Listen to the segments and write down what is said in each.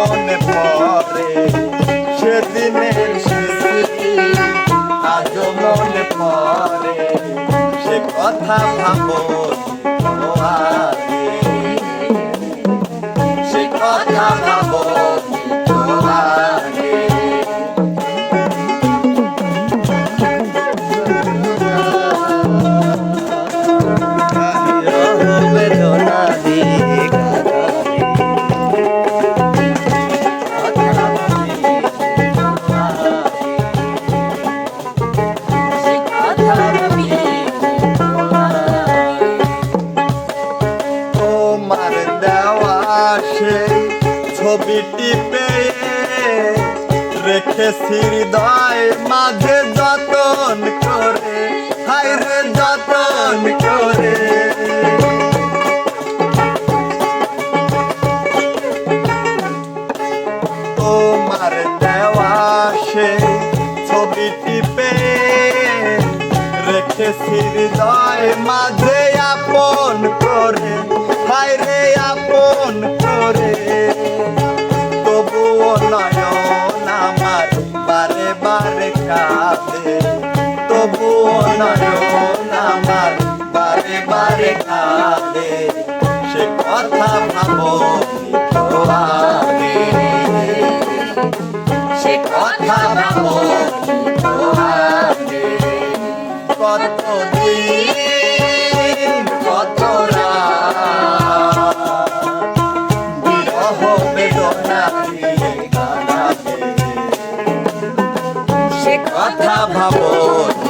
মনে পড়ে। সেদিনের স্মৃতি আজও মনে পড়ে। সে কথা ভাবো ও ছবিটি পেয়ে রেখেছি হৃদয় মাঝে যতন করে। হায় রে যতন করে। তোমার দেওয়া সেই ছবিটি পেয়ে রেখেছি হৃদয় মাঝে তবুও নয়ন আমার বারে বারে কাঁদে। সে কথা ভাবো আগে সে কথা ভাবো আগে কত দিন কত রাত। বিরহ বেদনা কথা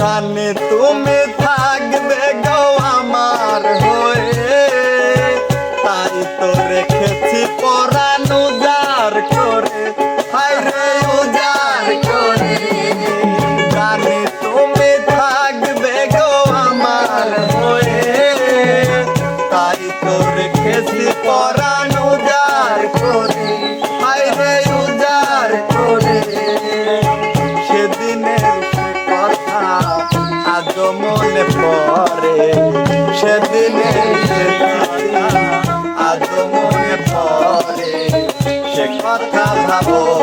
জানি তুমি থাকবে গো আমার হয়ে। তাই তো রেখেছি পরানো যার করে। হায় রে উজার করে। জানি তুমি থাকবে গো আমার হয়ে। তাই তো রেখেছি পরানো যার করে। মনে পড়ে সেদিনের সে কথা আজ মনে পরে সে কথা ভাবো।